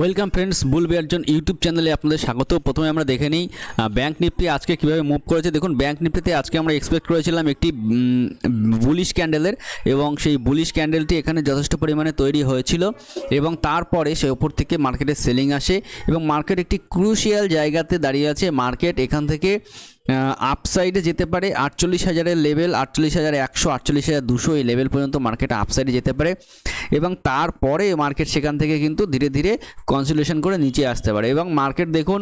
Welcome friends bull বিয়ারজন YouTube চ্যানেলে আপনাদের স্বাগত। প্রথমে আমরা দেখে নিই ব্যাংক নিফটি আজকে কীভাবে মুভ করেছে। দেখুন ব্যাংক নিফটিতে আজকে আমরা এক্সপেক্ট করেছিলাম একটি বুলিশ ক্যান্ডেলের এবং সেই বুলিশ ক্যান্ডেলটি এখানে যথেষ্ট পরিমাণে তৈরি হয়েছিল এবং তারপরে সে ওপর থেকে মার্কেটে সেলিং আসে এবং মার্কেট একটি ক্রুশিয়াল জায়গাতে দাঁড়িয়ে আছে। মার্কেট এখান থেকে আপসাইডে যেতে পারে আটচল্লিশ হাজারের লেভেল আটচল্লিশ হাজার একশো আটচল্লিশ হাজার দুশো এই লেভেল পর্যন্ত মার্কেট আপসাইডে যেতে পারে এবং তারপরে মার্কেট সেখান থেকে কিন্তু ধীরে ধীরে কনসুলেশন করে নিচে আসতে পারে এবং মার্কেট দেখুন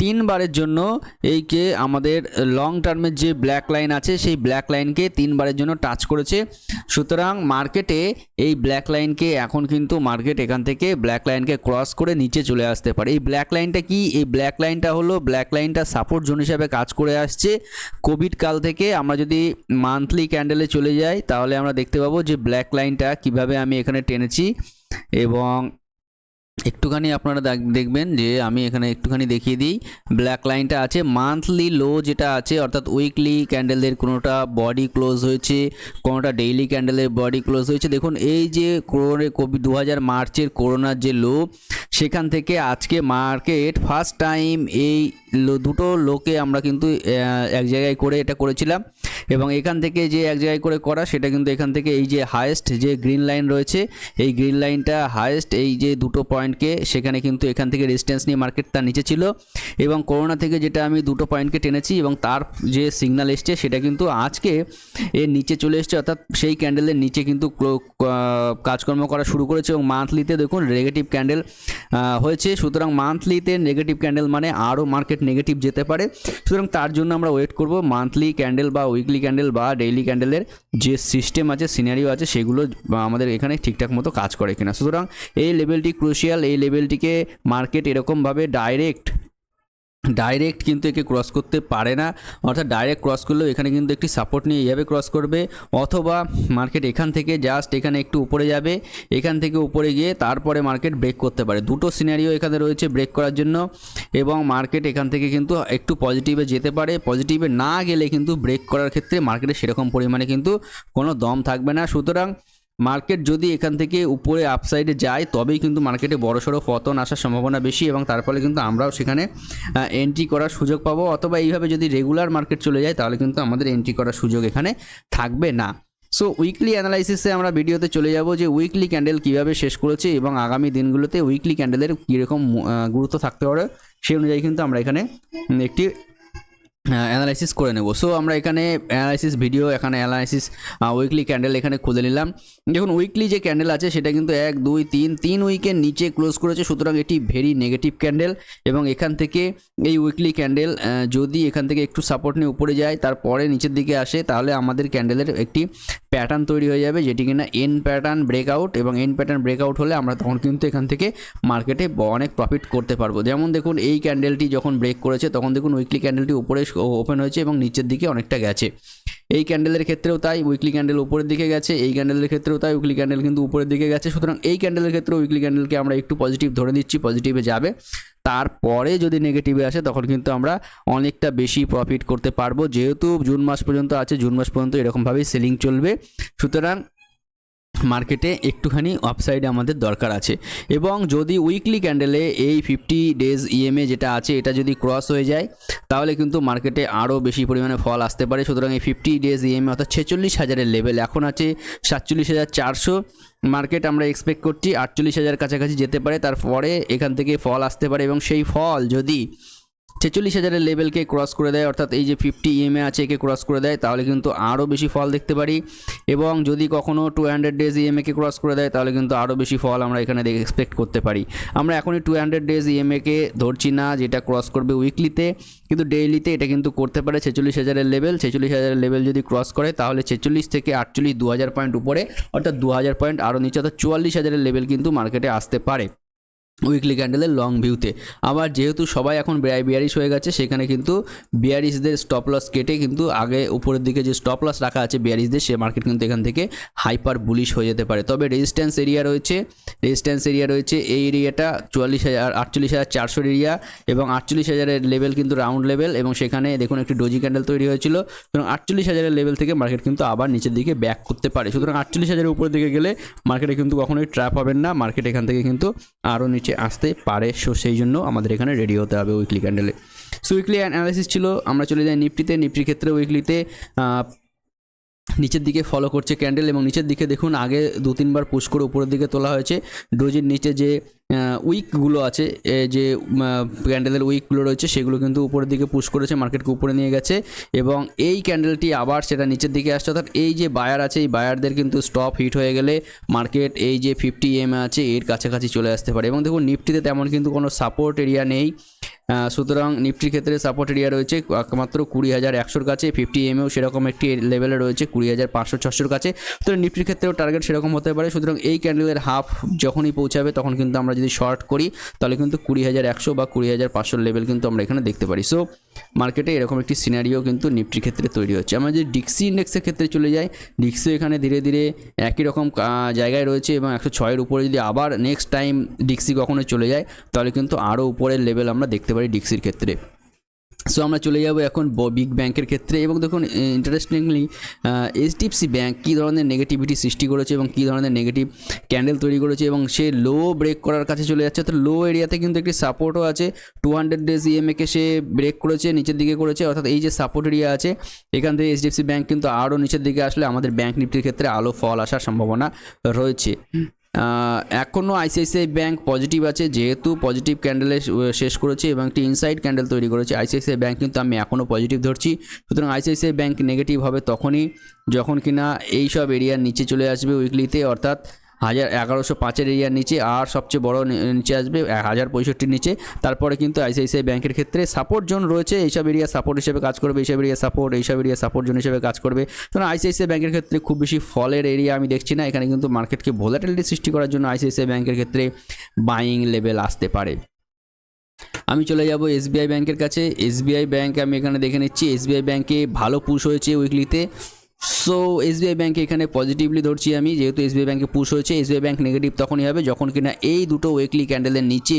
তিনবারের জন্য এই কে আমাদের লং টার্মের যে ব্ল্যাক লাইন আছে, সেই ব্ল্যাক লাইনকে তিনবারের জন্য টাচ করেছে। সুতরাং মার্কেটে এই ব্ল্যাক লাইনকে এখন কিন্তু মার্কেট এখান থেকে ব্ল্যাক লাইনকে ক্রস করে নিচে চলে আসতে পারে। এই ব্ল্যাক লাইনটা কি? এই ব্ল্যাক লাইনটা হলো ব্ল্যাক লাইনটা সাপোর্ট জোন হিসাবে কাজ করে আসছে। কোভিড কাল থেকে আমরা যদি মান্থলি ক্যান্ডেলে চলে যাই, তাহলে আমরা দেখতে পাবো যে ব্ল্যাক লাইনটা কীভাবে আমি এখানে টেনেছি এবং একটুখানি আপনারা দেখ- দেখবেন যে আমি এখানে একটুখানি দেখিয়ে দিই। ব্ল্যাক লাইনটা আছে মান্থলি লো যেটা আছে, অর্থাৎ উইকলি ক্যান্ডেলের কোনোটা বডি ক্লোজ হয়েছে, কোনোটা ডেইলি ক্যান্ডেলের বডি ক্লোজ হয়েছে। দেখুন, এই যে কোভিড দু হাজার মার্চের করোনার যে লো সেখান থেকে আজকে মার্কেট ফার্স্ট টাইম এই দুটো লোকে আমরা কিন্তু এক জায়গায় করে এটা করেছিলাম। এবং এখান থেকে যে এক জায়গায় করে করা, সেটা কিন্তু এখান থেকে এই যে হায়েস্ট যে গ্রিন লাইন রয়েছে, এই গ্রিন লাইনটা হায়েস্ট এই যে দুটো পয়েন্টকে সেখানে কিন্তু এখান থেকে রেজিস্ট্যান্স নিয়ে মার্কেট তার নিচে ছিল। এবং করোনা থেকে যেটা আমি দুটো পয়েন্টকে টেনেছি এবং তার যে সিগন্যাল এসছে, সেটা কিন্তু আজকে এর নিচে চলে এসছে, অর্থাৎ সেই ক্যান্ডেলের নিচে কিন্তু কাজকর্ম করা শুরু করেছে এবং মান্থলিতে দেখুন নেগেটিভ ক্যান্ডেল হয়েছে। সুতরাং মান্থলিতে নেগেটিভ ক্যান্ডেল মানে আরও মার্কেট নেগেটিভ যেতে পারে। সুতরাং তার জন্য আমরা ওয়েট করব মান্থলি ক্যান্ডেল বা উইকলি ক্যান্ডেল বা ডেইলি ক্যান্ডেলের যে সিস্টেম আছে সিনারিও আছে, সেগুলো আমাদের এখানে ঠিকঠাক মতো কাজ করে কিনা। সুতরাং এই লেভেলটি ক্রুশিয়াল এই লেভেলটিকে মার্কেট এরকমভাবে ডাইরেক্ট ডাইরেক্ট কিন্তু একে ক্রস করতে পারে না। অর্থাৎ ডাইরেক্ট ক্রস করলেও এখানে কিন্তু একটি সাপোর্ট নিয়ে এইভাবে ক্রস করবে। অথবা মার্কেট এখান থেকে জাস্ট এখানে একটু উপরে যাবে। এখান থেকে উপরে গিয়ে তারপরে মার্কেট ব্রেক করতে পারে। দুটো সিনারিও এখানে রয়েছে ব্রেক করার জন্য। এবং মার্কেট এখান থেকে কিন্তু একটু পজিটিভে যেতে পারে। পজিটিভে না গেলে কিন্তু ব্রেক করার ক্ষেত্রে মার্কেটে সেরকম পরিমাণে কিন্তু কোনো দম থাকবে না। সুতরাং মার্কেট যদি এখান থেকে উপরে আপসাইডে যায়, তবেই কিন্তু মার্কেটে বড়সড় পতন আসার সম্ভাবনা বেশি এবং তার ফলে কিন্তু আমরাও সেখানে এন্ট্রি করার সুযোগ পাবো। অথবা এইভাবে যদি রেগুলার মার্কেট চলে যায়, তাহলে কিন্তু আমাদের এন্ট্রি করার সুযোগ এখানে থাকবে না। সো উইকলি অ্যানালাইসিসে আমরা ভিডিওতে চলে যাব যে উইকলি ক্যান্ডেল কীভাবে শেষ করেছে এবং আগামী দিনগুলোতে উইকলি ক্যান্ডেলের কীরকম গুরুত্ব থাকতে পারে, সেই অনুযায়ী কিন্তু আমরা এখানে একটি অ্যানালাইসিস করে নেব। সো আমরা এখানে অ্যানালাইসিস ভিডিও এখানে অ্যানালাইসিস উইকলি ক্যান্ডেল এখানে খুলে নিলাম। দেখুন উইকলি যে ক্যান্ডেল আছে, সেটা কিন্তু এক, দুই, তিন তিন উইকের নিচে ক্লোজ করেছে, সুতরাং এটি ভেরি নেগেটিভ ক্যান্ডেল এবং এখান থেকে এই উইকলি ক্যান্ডেল যদি এখান থেকে একটু সাপোর্ট নিয়ে উপরে যায়, তারপরে নিচের দিকে আসে, তাহলে আমাদের ক্যান্ডেলের একটি প্যাটার্ন তৈরি হয়ে যাবে, যেটি কিনা এন প্যাটার্ন ব্রেকআউট এবং এন প্যাটার্ন ব্রেকআউট হলে আমরা তখন কিন্তু এখান থেকে মার্কেটে অনেক প্রফিট করতে পারব। যেমন দেখুন, এই ক্যান্ডেলটি যখন ব্রেক করেছে, তখন দেখুন উইকলি ক্যান্ডেলটি উপরে ওপেন হয়েছে এবং নিচের দিকে অনেকটা গেছে। এই ক্যান্ডেলের ক্ষেত্রেও তাই উইকলি ক্যান্ডেল উপরের দিকে গেছে, এই ক্যান্ডেলের ক্ষেত্রেও তাই উইকলি ক্যান্ডেল কিন্তু উপরের দিকে গেছে। সুতরাং এই ক্যান্ডেলের ক্ষেত্রে উইকলি ক্যান্ডেলকে আমরা একটু পজিটিভ ধরে নিচ্ছি পজিটিভে যাবে। তারপরে যদি নেগেটিভে আসে, তখন কিন্তু আমরা অনেকটা বেশি প্রফিট করতে পারব। যেহেতু জুন মাস পর্যন্ত আছে, জুন মাস পর্যন্ত এরকমভাবেই সেলিং চলবে। সুতরাং মার্কেটে একটুখানি আপসাইডে আমাদের দরকার আছে। এবং যদি উইকলি ক্যান্ডেলে এই ফিফটি ডেজ ইএমএ যেটা আছে, এটা যদি ক্রস হয়ে যায়, তাহলে কিন্তু মার্কেটে আরও বেশি পরিমাণে ফল আসতে পারে। সুতরাং এই ফিফটি ডেজ ইএমএ অর্থাৎ ছেচল্লিশ হাজারের লেভেল এখন আছে সাতচল্লিশ হাজার চারশো। মার্কেট আমরা এক্সপেক্ট করছি আটচল্লিশ হাজার কাছাকাছি যেতে পারে। তারপরে এখান থেকে ফল আসতে পারে এবং সেই ফল যদি ছেচল্লিশ হাজারের লেভেলকে ক্রস করে দেয়, অর্থাৎ এই যে ফিফটি ইএমএ আছে একে ক্রস করে দেয়, তাহলে কিন্তু আরও বেশি ফল দেখতে পারি। এবং যদি কখনও টু হান্ড্রেড ডেজ ইএমএকে ক্রস করে দেয়, তাহলে কিন্তু আরও বেশি ফল আমরা এখানে এক্সপেক্ট করতে পারি। আমরা এখনই টু হান্ড্রেড ডেজ ইএমএকে ধরছি না, যেটা ক্রস করবে উইকলিতে কিন্তু ডেইলিতে এটা কিন্তু করতে পারে ছেচল্লিশ হাজারের লেভেল ছেচল্লিশ হাজারের লেভেল যদি ক্রস করে, তাহলে ছেচল্লিশ থেকে আটচল্লিশ, দু হাজার পয়েন্ট উপরে, অর্থাৎ দু হাজার পয়েন্ট আরও নিচে, অর্থাৎ চুয়াল্লিশ হাজারের লেভেল কিন্তু মার্কেটে আসতে পারে। উইকলি ক্যান্ডেলের লং ভিউতে আবার যেহেতু সবাই এখন বিয়ারিশ হয়ে গেছে, সেখানে কিন্তু বিয়ারিশদের স্টপ লস কেটে কিন্তু আগে উপরের দিকে যে স্টপ লস রাখা আছে বিয়ারিশদের সে মার্কেট কিন্তু এখান থেকে হাইপার বুলিশ হয়ে যেতে পারে। তবে রেজিস্ট্যান্স এরিয়া রয়েছে রেজিস্ট্যান্স এরিয়া রয়েছে এই এরিয়াটা চুয়াল্লিশ হাজার, আটচল্লিশ হাজার চারশোর এরিয়া এবং আটচল্লিশ হাজারের লেভেল কিন্তু রাউন্ড লেভেল এবং সেখানে দেখুন একটি ডোজি ক্যান্ডেল তৈরি হয়েছিল। এবং আটচল্লিশ হাজারের লেভেল থেকে মার্কেট কিন্তু আবার নিচের দিকে ব্যাক করতে পারে। সুতরাং আটচল্লিশ হাজারের উপরের দিকে গেলে মার্কেটে কিন্তু কখনোই ট্র্যাপ হবেন না। মার্কেট এখান থেকে কিন্তু আরও নিচে নিচে আসতে পারে। সো সেই জন্য আমাদের এখানে রেডি হতে হবে উইকলি ক্যান্ডেলে সো উইকলি অ্যানালাইসিস ছিল, আমরা চলে যাই নিফটিতে। নিফটির ক্ষেত্রে উইকলিতে নিচের দিকে ফলো করছে ক্যান্ডেল এবং নিচের দিকে দেখুন, আগে দু তিনবার পুশ করে উপরের দিকে তোলা হয়েছে। ডোজির নিচে যে উইকগুলো আছে যে ক্যান্ডেলের উইকগুলো রয়েছে, সেগুলো কিন্তু উপরের দিকে পুশ করেছে মার্কেটকে উপরে নিয়ে গেছে এবং এই ক্যান্ডেলটি আবার সেটা নিচের দিকে আসছে। অর্থাৎ এই যে বায়ার আছে, এই বায়ারদের কিন্তু স্টপ হিট হয়ে গেলে মার্কেট এই যে ফিফটি এম আছে, এর কাছাকাছি চলে আসতে পারে। এবং দেখুন নিফটিতে তেমন কিন্তু কোনো সাপোর্ট এরিয়া নেই। সুতরাং নিফটির ক্ষেত্রে সাপোর্ট এরিয়া রয়েছে, একমাত্র কুড়ি হাজার একশোর কাছে ফিফটি এমএও সেরকম একটি লেভেলে রয়েছে, কুড়ি হাজার পাঁচশো ছশোর কাছে। সুতরাং নিফটির ক্ষেত্রেও টার্গেট সেরকম হতে পারে। সুতরাং এই ক্যান্ডেলের হাফ যখনই পৌঁছাবে, তখন কিন্তু আমরা যদি শর্ট করি, তাহলে কিন্তু কুড়ি হাজার একশো বা কুড়ি হাজার পাঁচশোর লেভেল কিন্তু আমরা এখানে দেখতে পারি। সো মার্কেটে এরকম একটি সিনারিও কিন্তু নিফটির ক্ষেত্রে তৈরি হচ্ছে। আমরা যদি ডিক্সি ইন্ডেক্সের ক্ষেত্রে চলে যাই ডিক্সিও এখানে ধীরে ধীরে একই রকম জায়গায় রয়েছে এবং একশো ছয়ের উপরে যদি আবার নেক্সট টাইম ডিক্সি কখনো চলে যায়, তাহলে কিন্তু আরও উপরের লেভেল আমরা দেখতে পারি ডিক্সির ক্ষেত্রে। সো আমরা চলে যাব এখন বিগ ব্যাংকের ক্ষেত্রে এবং দেখুন ইন্টারেস্টিংলি এইচডিএফসি ব্যাংক কী ধরনের নেগেটিভিটি সৃষ্টি করেছে এবং কী ধরনের নেগেটিভ ক্যান্ডেল তৈরি করেছে এবং সে লো ব্রেক করার কাছে চলে যাচ্ছে। অর্থাৎ লো এরিয়াতে কিন্তু একটি সাপোর্টও আছে। টু হান্ড্রেড ডেজ ইএমএকে সে ব্রেক করেছে, নিচের দিকে করেছে। অর্থাৎ এই যে সাপোর্ট এরিয়া আছে, এখান থেকে এইচডিএফসি ব্যাংক কিন্তু আরও নিচের দিকে আসলে আমাদের ব্যাংক নিফটির ক্ষেত্রে আলো ফল আসার সম্ভাবনা রয়েছে। এখনও আইসিআইসিআই ব্যাঙ্ক পজিটিভ আছে, যেহেতু পজিটিভ ক্যান্ডেলে শেষ করেছে এবং একটি ইনসাইড ক্যান্ডেল তৈরি করেছে। আইসিআইসিআই ব্যাঙ্ক কিন্তু আমি এখনও পজিটিভ ধরছি। সুতরাং আইসিআইসিআই ব্যাঙ্ক নেগেটিভ হবে তখনই, যখন কিনা এই সব এরিয়ার নিচে চলে আসবে উইকলিতে অর্থাৎ হাজার এগারোশো পাঁচের এরিয়ার নিচে আর সবচেয়ে বড় নিচে আসবে হাজার পঁয়ষট্টির নিচে। তারপরে কিন্তু আইসিআইসিআই ব্যাংকের ক্ষেত্রে সাপোর্ট জোন রয়েছে, এইসব এরিয়া সাপোর্ট হিসেবে কাজ করবে, এইসব এরিয়া সাপোর্ট এইসব এরিয়া সাপোর্ট জোন হিসেবে কাজ করবে। কারণ আইসিআইসিআই ব্যাংকের ক্ষেত্রে খুব বেশি ফলের এরিয়া আমি দেখছি না, এখানে কিন্তু মার্কেটকে ভোলাটিলিটি সৃষ্টি করার জন্য আইসিআইসিআই ব্যাংকের ক্ষেত্রে বাইং লেভেল আসতে পারে। আমি চলে যাব এসবিআই ব্যাংকের কাছে। এসবিআই ব্যাংক আমি এখানে দেখে নিচ্ছি, এসবিআই ব্যাংকে ভালো পুশ হয়েছে উইকলিতে সো এসবিআই ব্যাংকে এখানে পজিটিভলি ধরছি আমি, যেহেতু এসবিআই ব্যাংকে পুশ হয়েছে এসবিআই ব্যাংক নেগেটিভ তখনই হবে যখন কিনা এই দুটো উইকলি ক্যান্ডেলের নিচে,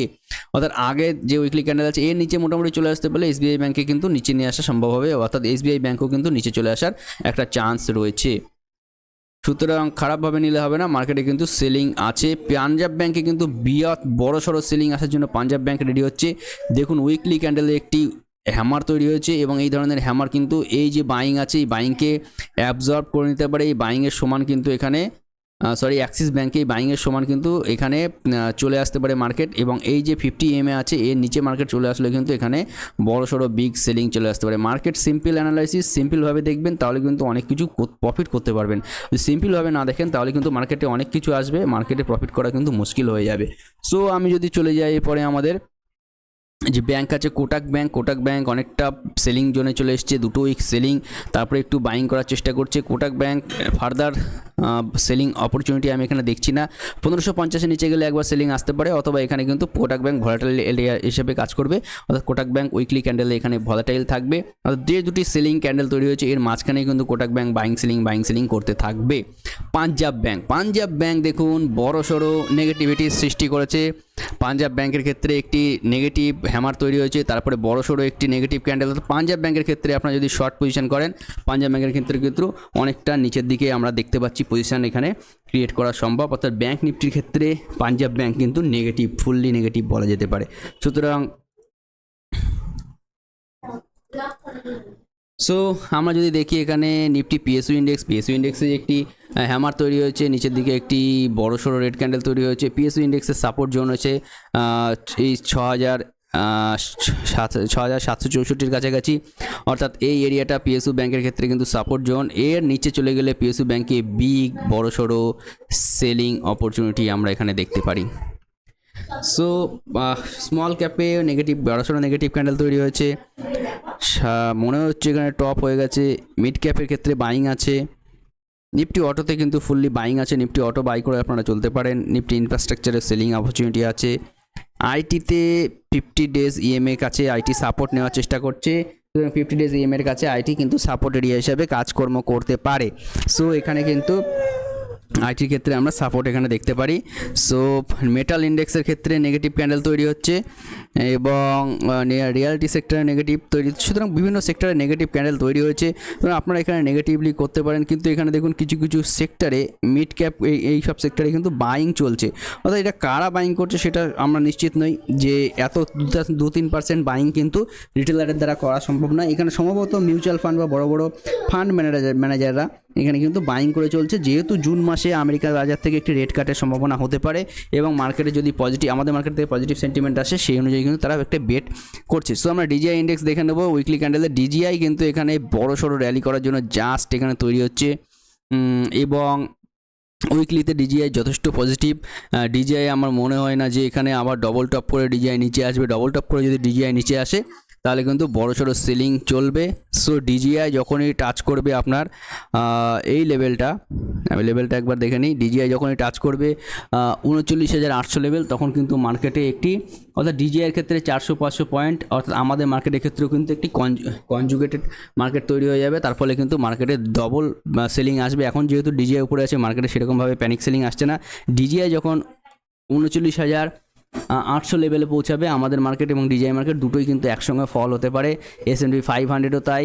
অর্থাৎ আগে যে উইকলি ক্যান্ডেল আছে এর নিচে মোটামুটি চলে আসতে পারলে এসবিআই ব্যাংকে কিন্তু নিচে নিয়ে আসা সম্ভব হবে, অর্থাৎ এসবিআই ব্যাংকও কিন্তু নিচে চলে আসার একটা চান্স রয়েছে। সুতরাং খারাপভাবে নিলে হবে না মার্কেটে কিন্তু সেলিং আছে। পাঞ্জাব ব্যাংকে কিন্তু বিরাট বড় সড়ো সেলিং আসার জন্য পাঞ্জাব ব্যাংক রেডি হচ্ছে। দেখুন উইকলি ক্যান্ডেলে একটি হ্যামার তৈরি হয়েছে এবং এই ধরনের হ্যামার কিন্তু এই যে বাইং আছে, এই বাইংকে অ্যাবজর্ব করে নিতে পারে, এই বাইংয়ের সমান কিন্তু এখানে সরি অ্যাক্সিস ব্যাঙ্কে এই বাইংয়ের সমান কিন্তু এখানে চলে আসতে পারে মার্কেট এবং এই যে ফিফটি এম এ আছে, এর নিচে মার্কেট চলে আসলে কিন্তু এখানে বড় সড়ো বিগ সেলিং চলে আসতে পারে। মার্কেট সিম্পল অ্যানালাইসিস সিম্পলভাবে দেখবেন, তাহলে কিন্তু অনেক কিছু প্রফিট করতে পারবেন। যদি সিম্পলভাবে না দেখেন, তাহলে কিন্তু মার্কেটে অনেক কিছু আসবে মার্কেটে প্রফিট করা কিন্তু মুশকিল হয়ে যাবে। সো আমি যদি চলে যাই এরপরে আমাদের যে ব্যাংক আছে কোটাক ব্যাংক কোটাক ব্যাংক অনেকটা সেলিং জোনে চলে এসছে দুটো উইক সেলিং তারপরে একটু বাইং করার চেষ্টা করছে। Kotak bank further selling opportunity আমি এখানে দেখছি না। পনেরোশো পঞ্চাশের নিচে গেলে একবার সেলিং আসতে পারে, অথবা এখানে কিন্তু কোটাক ব্যাংক ভলাটাইল এরিয়া হিসেবে কাজ করবে। অর্থাৎ কোটাক ব্যাংক উইকলি ক্যান্ডেলে এখানে ভলাটাইল থাকবে। অর্থাৎ যে দুটি সেলিং ক্যান্ডেল তৈরি হয়েছে, এর মাঝখানেই কিন্তু Kotak bank buying selling buying selling করতে থাকবে। পাঞ্জাব ব্যাংক পাঞ্জাব ব্যাংক দেখুন বড় সড়ো নেগেটিভিটি সৃষ্টি করেছে। পাঞ্জাব ব্যাংকের ক্ষেত্রে একটি নেগেটিভ হ্যামার তৈরি হয়েছে, তারপরে বড় সড়ো একটি নেগেটিভ ক্যান্ডেল পাঞ্জাব ব্যাংকের ক্ষেত্রে আপনারা যদি শর্ট পজিশন করেন, পাঞ্জাব ব্যাংকের ক্ষেত্রে কিন্তু অনেকটা নিচের দিকে আমরা দেখতে পাচ্ছি পজিশন এখানে ক্রিয়েট করা সম্ভব। অর্থাৎ ব্যাংক নিফটির ক্ষেত্রে পাঞ্জাব ব্যাংক কিন্তু নেগেটিভ ফুললি নেগেটিভ বলা যেতে পারে। সুতরাং সো আমরা যদি দেখি এখানে নিফটি পিএসইউ ইন্ডেক্স পিএসইউ ইন্ডেক্সে একটি হ্যামার তৈরি হয়েছে নিচের দিকে একটি বড় সড়ো রেড ক্যান্ডেল তৈরি হয়েছে। পিএসইউ ইন্ডেক্সের সাপোর্ট জোন আহ, এই ছ হাজার সাত ছ হাজার সাতশো চৌষট্টির কাছাকাছি। অর্থাৎ এই এরিয়াটা পিএসইউ ব্যাংকের ক্ষেত্রে কিন্তু সাপোর্ট জোন এর নিচে চলে গেলে পিএসইউ ব্যাংকে বিগ বড় সড়ো সেলিং অপরচুনিটি আমরা এখানে দেখতে পারি। সো স্মল ক্যাপে নেগেটিভ বড়সড় নেগেটিভ ক্যান্ডেল তৈরি হয়েছে। মনে হচ্ছে এখানে টপ হয়ে গেছে। মিড ক্যাপের ক্ষেত্রে বাইং আছে। নিফটি অটোতে কিন্তু ফুললি বাইং আছে। নিফটি অটো বাই করে আপনারা চলতে পারেন। নিফটি ইনফ্রাস্ট্রাকচারে সেলিং অপরচুনিটি আছে। আইটিতে ফিফটি ডেজ ইএমএ কাছে আইটি সাপোর্ট নেওয়ার চেষ্টা করছে। ফিফটি ডেজ ইএমএর কাছে আইটি কিন্তু সাপোর্ট এরিয়া হিসাবে কাজকর্ম করতে পারে। সো এখানে কিন্তু আইটির ক্ষেত্রে আমরা সাপোর্ট এখানে দেখতে পারি। সো মেটাল ইন্ডেক্সের ক্ষেত্রে নেগেটিভ ক্যান্ডেল তৈরি হচ্ছে এবং রিয়ালিটি সেক্টরে নেগেটিভ তৈরি, সুতরাং বিভিন্ন সেক্টরে নেগেটিভ ক্যান্ডেল তৈরি হয়েছে। সুতরাং আপনারা এখানে নেগেটিভলি করতে পারেন, কিন্তু এখানে দেখুন কিছু কিছু সেক্টরে মিড ক্যাপ এই সব সেক্টরে কিন্তু বাইং চলছে। অর্থাৎ এটা কারা বাইং করছে সেটা আমরা নিশ্চিত নই যে এত দু- তিন পার্সেন্ট বাইং কিন্তু রিটেলারের দ্বারা করা সম্ভব না এখানে সম্ভবত মিউচুয়াল ফান্ড বা বড় বড় ফান্ড ম্যানেজার ম্যানেজাররা এখানে কিন্তু বাইং করে চলছে। যেহেতু জুন মাসে আমেরিকার বাজার থেকে একটি রেট কাটের সম্ভাবনা হতে পারে এবং মার্কেটে যদি পজিটিভ আমাদের মার্কেট থেকে পজিটিভ সেন্টিমেন্ট আসে, সেই অনুযায়ী কিন্তু তারা একটা বেট করছে। সো আমরা ডিজিআই ইন্ডেক্স দেখে নেব। উইকলি ক্যান্ডেলে ডিজিআই কিন্তু এখানে বড় সড়ো র্যালি করার জন্য জাস্ট এখানে তৈরি হচ্ছে। এবং উইকলিতে ডিজিআই যথেষ্ট পজিটিভ ডিজিআই আমার মনে হয় না যে এখানে আবার ডবল টপ করে ডিজিআই নিচে আসবে। ডবল টপ করে যদি ডিজিআই নিচে আসে তাহলে কিন্তু বড় সড়ো সেলিং চলবে। সো ডিজিআই যখনই টাচ করবে আপনার এই লেভেলটা আমি লেভেলটা একবার দেখে নিই। ডিজিআই যখনই টাচ করবে উনচল্লিশ হাজার আটশো লেভেল তখন কিন্তু মার্কেটে একটি, অর্থাৎ ডিজিআইয়ের ক্ষেত্রে চারশো, পাঁচশো পয়েন্ট অর্থাৎ আমাদের মার্কেটের ক্ষেত্রেও কিন্তু একটি কনজুগেটেড মার্কেট তৈরি হয়ে যাবে। তার ফলে কিন্তু মার্কেটে ডবল সেলিং আসবে। এখন যেহেতু ডিজিআই উপরে আছে মার্কেটে সেরকমভাবে প্যানিক সেলিং আসছে না। ডিজিআই যখন উনচল্লিশ হাজার আটশো লেভেলে পৌঁছাবে। আমাদের মার্কেট এবং ডিজাই মার্কেট দুটোই কিন্তু একসঙ্গে ফল হতে পারে। এস এন পি ফাইভ হান্ড্রেডও তাই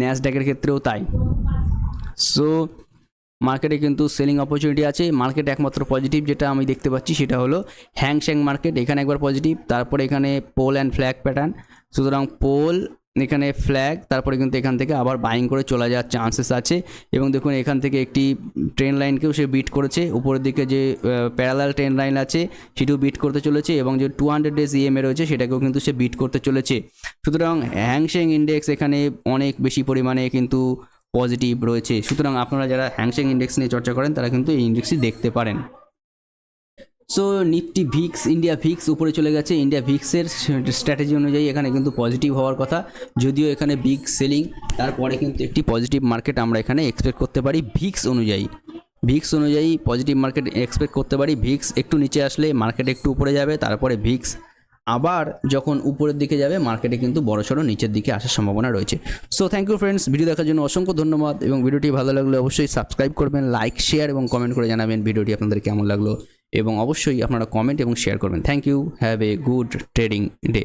ন্যাসড্যাকের ক্ষেত্রেও তাই। সো মার্কেটে কিন্তু সেলিং অপরচুনিটি আছে। মার্কেট একমাত্র পজিটিভ যেটা আমি দেখতে পাচ্ছি সেটা হলো হ্যাংস্যাং মার্কেট এখানে একবার পজিটিভ তারপরে এখানে পোল অ্যান্ড ফ্ল্যাগ প্যাটার্ন সুতরাং পোল এখানে ফ্ল্যাগ তারপরে কিন্তু এখান থেকে আবার বাইং করে চলে যাওয়ার চান্সেস আছে। এবং দেখুন, এখান থেকে একটি ট্রেন লাইনকেও সে বিট করেছে। উপরের দিকে যে প্যারালাল ট্রেন লাইন আছে, সেটিও বিট করতে চলেছে এবং যে টু হান্ড্রেড ডেজ ইএমএ রয়েছে, সেটাকেও কিন্তু সে বিট করতে চলেছে। সুতরাং হ্যাংশেং ইন্ডেক্স এখানে অনেক বেশি পরিমাণে কিন্তু পজিটিভ রয়েছে। সুতরাং আপনারা যারা হ্যাংশেং ইন্ডেক্স নিয়ে চর্চা করেন, তারা কিন্তু এই ইন্ডেক্সটি দেখতে পারেন। So Nifty VIX India VIX উপরে চলে গেছে। ইন্ডিয়া ভিক্সের স্ট্র্যাটেজি অনুযায়ী এখানে কিন্তু পজিটিভ হওয়ার কথা। যদিও এখানে বিগ সেলিং তারপরে কিন্তু একটি পজিটিভ মার্কেট আমরা এখানে এক্সপেক্ট করতে পারি ভিক্স অনুযায়ী। ভিক্স অনুযায়ী পজিটিভ মার্কেট এক্সপেক্ট করতে পারি। ভিক্স একটু নিচে আসলে মার্কেট একটু উপরে যাবে, তারপরে ভিক্স আবার যখন উপরের দিকে যাবে মার্কেটে কিন্তু বড়সড় নিচের দিকে আসার সম্ভাবনা রয়েছে। So thank you friends video দেখার জন্য অসংখ্য ধন্যবাদ এবং ভিডিওটি ভালো লাগলে অবশ্যই সাবস্ক্রাইব করবেন লাইক শেয়ার এবং কমেন্ট করে জানাবেন ভিডিওটি আপনাদের কেমন লাগল। এবং অবশ্যই আপনারা কমেন্ট এবং শেয়ার করবেন। Thank you have a good trading day